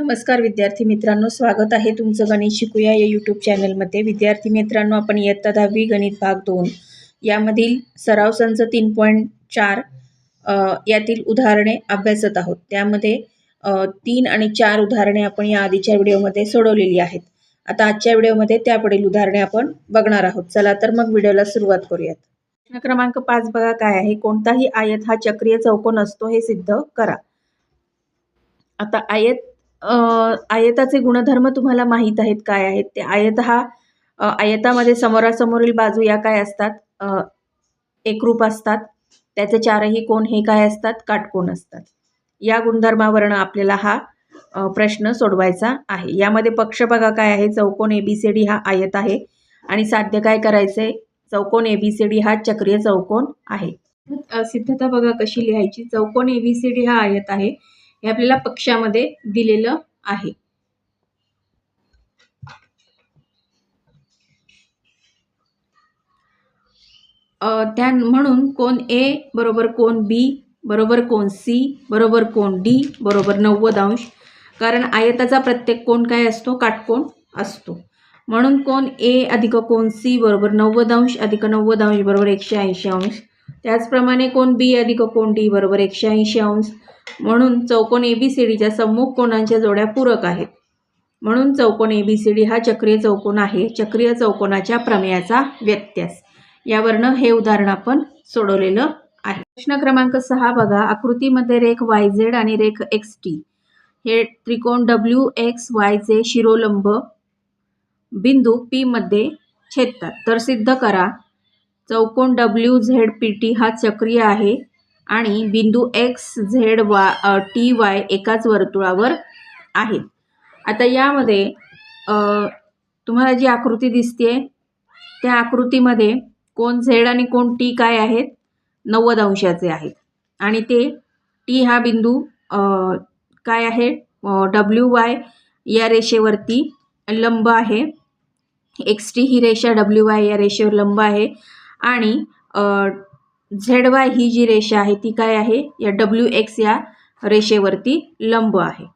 नमस्कार विद्यार्थी मित्रांनो स्वागत आहे तुमचं गणित शिकूया या यूट्यूब चॅनलमध्ये विद्यार्थी मित्रांनो आपण इयत्ता दहावी गणित भाग दोन. यामधील सराव संच तीन पॉईंट चार यातील उदाहरणे अभ्यासत आहोत. त्यामध्ये तीन आणि चार उदाहरणे आपण या आधीच्या व्हिडिओमध्ये सोडवलेली आहेत. आता आजच्या व्हिडिओमध्ये त्यापुढील उदाहरणे आपण बघणार आहोत. चला तर मग व्हिडिओला सुरुवात करूयात. प्रश्न क्रमांक पाच बघा काय आहे. कोणताही आयत हा चक्रीय चौकोन असतो हे सिद्ध करा. आता आयत आयताचे गुणधर्म तुम्हाला माहीत आहेत काय आहेत? ते आयत हा आयतामध्ये समोरासमोरील बाजू या काय असतात? एकरूप असतात. त्याचे चारही कोण हे काय असतात? काटकोन असतात. या गुणधर्मावरनं आपल्याला हा प्रश्न सोडवायचा आहे. यामध्ये पक्ष बघा काय आहे? चौकोन ए बी सी डी हा आयत आहे. आणि साध्य काय करायचं आहे चौकोन ए बी सी डी हा चक्रीय चौकोन आहे. सिद्धता बघा कशी लिहायची. चौकोन ए बी सी डी हा आयत आहे. हे आपल्याला पक्षामध्ये दिलेलं आहे. त्या म्हणून कोण ए बरोबर कोण बी बरोबर कोण सी बरोबर कोण डी बरोबर नव्वद अंश. कारण आयताचा प्रत्येक कोण काय असतो? काटकोण असतो. म्हणून कोण ए अधिक कोण सी बरोबर नव्वद अंश अधिक नव्वद अंश बरोबर एकशे ऐंशी अंश. त्याचप्रमाणे कोण बी अधिक कोण डी बरोबर एकशे ऐंशी अंश. म्हणून चौकोन ए बी सी डीच्या सम्मुख कोणांच्या जोड्या पूरक आहेत. म्हणून चौकोन ए बी सी डी हा चक्रीय चौकोन आहे. चक्रीय चौकोनाच्या प्रमेयाचा व्यत्यास. यावरनं हे उदाहरण आपण सोडवलेलं आहे. प्रश्न क्रमांक सहा बघा. आकृतीमध्ये रेख वाय झेड आणि रेख एक्स टी हे त्रिकोण डब्ल्यू एक्स वायचे शिरोलंब बिंदू पीमध्ये छेदतात. तर सिद्ध करा. चौकोन डब्ल्यू झेड पी टी हा चक्रीय आहे. आणि बिंदू एक्स झेड वा टी वाय एकाच वर्तुळावर आहेत. आता यामध्ये तुम्हाला जी आकृती दिसते त्या आकृतीमध्ये कोण झेड आणि कोण टी काय आहेत? नव्वद अंशाचे आहेत. आणि ते टी हा बिंदू काय आहे? डब्ल्यू वाय या रेषेवरती लंब आहे. एक्स टी ही रेषा डब्ल्यू वाय या रेषेवर लंब आहे. आणि झेड वाय ही जी रेषा आहे ती काय आहे? या डब्ल्यू एक्स या रेषेवरती लंब आहे.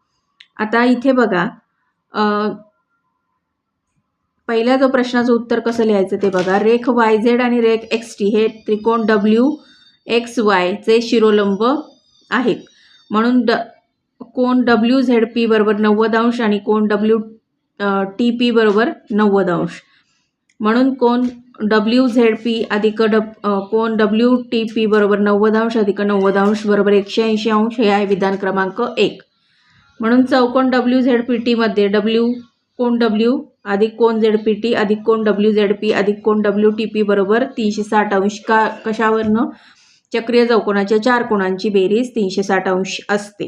आता इथे बघा पहिल्या जो प्रश्नाचं उत्तर कसं लिहायचं ते बघा. रेख वाय झेड आणि रेख एक्स टी हे त्रिकोण डब्ल्यू एक्स वायचे शिरोलंब आहेत. म्हणून ड कोण डब्ल्यू झेड पी बरोबर नव्वद अंश आणि कोण डब्ल्यू टी पी बरोबर नव्वद अंश. म्हणून कोण डब्ल्यू झेड पी अधिक डब कोण डब्ल्यू टी पी बरोबर नव्वद अंश अधिक नव्वद अंश बरोबर एकशे ऐंशी अंश हे आहे विधान क्रमांक एक. म्हणून चौकोन डब्ल्यू झेड पी टीमध्ये डब्ल्यू कोण डब्ल्यू अधिक कोण झेड पी टी अधिक कोण डब्ल्यू झेड पी अधिक कोण डब्ल्यू टी पी बरोबर तीनशे साठ अंश का कशावरनं? चक्रीय चौकोनाच्या चार कोणांची बेरीज तीनशे साठ अंश असते.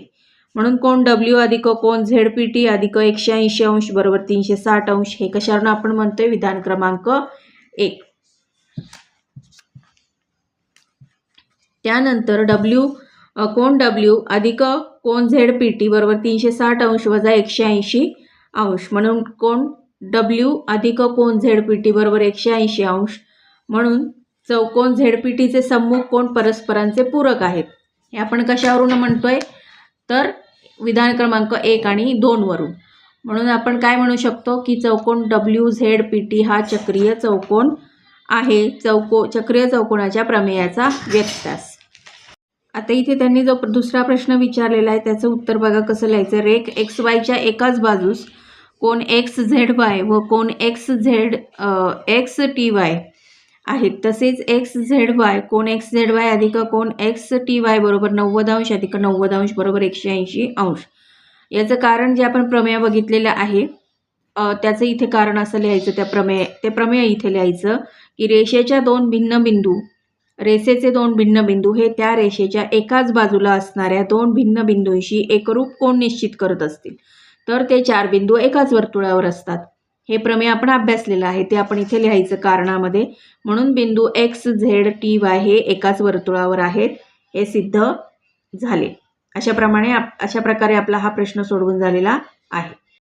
म्हणून कोण डब्ल्यू अधिक कोण झेड पी टी अधिक एकशे ऐंशी अंश बरोबर तीनशे साठ अंश हे कशावरून आपण म्हणतोय? विधान क्रमांक एक. त्यानंतर डब्ल्यू कोण डब्ल्यू अधिक कोण झेड पी टी बरोबर तीनशे साठ अंश वजा एकशे ऐंशी अंश. म्हणून कोण डब्ल्यू अधिक कोण झेड पी टी बरोबर एकशे ऐंशी अंश. म्हणून चौकोन झेड पी टीचे सम्मुख कोण परस्परांचे पूरक आहेत? हे आपण कशावरून म्हणतोय? तर विधान क्रमांक एक आणि दोनवरून म्हणून आपण काय म्हणू शकतो की चौकोन डब्ल्यू झेड पी टी हा चक्रीय चौकोन आहे. चौको चक्रीय चौकोनाच्या प्रमेयाचा व्यत्यास आता इथे त्यांनी जो दुसरा प्रश्न विचारलेला आहे त्याचं उत्तर बघा कसं लिहायचं. रेख एक्स वायच्या एकाच बाजूस कोण एक्स झेड वाय व कोण X Z X T Y आहेत. तसेच एक्स झेड वाय कोण एक्स झेड वाय अधिक कोण एक्स टी वाय बरोबर नव्वद अंश अधिक नव्वद अंश बरोबर एकशे ऐंशी अंश. याचं कारण जे आपण प्रमेय बघितलेलं आहे त्याचं इथे कारण असं लिहायचं त्या प्रमेय ते प्रमेय इथे लिहायचं की रेषेच्या दोन भिन्न बिंदू रेषेचे दोन भिन्न बिंदू हे त्या रेषेच्या एकाच बाजूला असणाऱ्या दोन भिन्न बिंदूंशी एकरूप कोण निश्चित करत असतील? तर ते चार बिंदू एकाच वर्तुळावर असतात. हे प्रमेय आपण अभ्यासलेलं आहे. ते आपण इथे लिहायचं कारणामध्ये. म्हणून बिंदू एक्स झेड टी वाय हे एकाच वर्तुळावर आहेत. हे सिद्ध झाले. अशाप्रमाणे आप अशा प्रकारे आपला हा प्रश्न सोडवून झालेला आहे.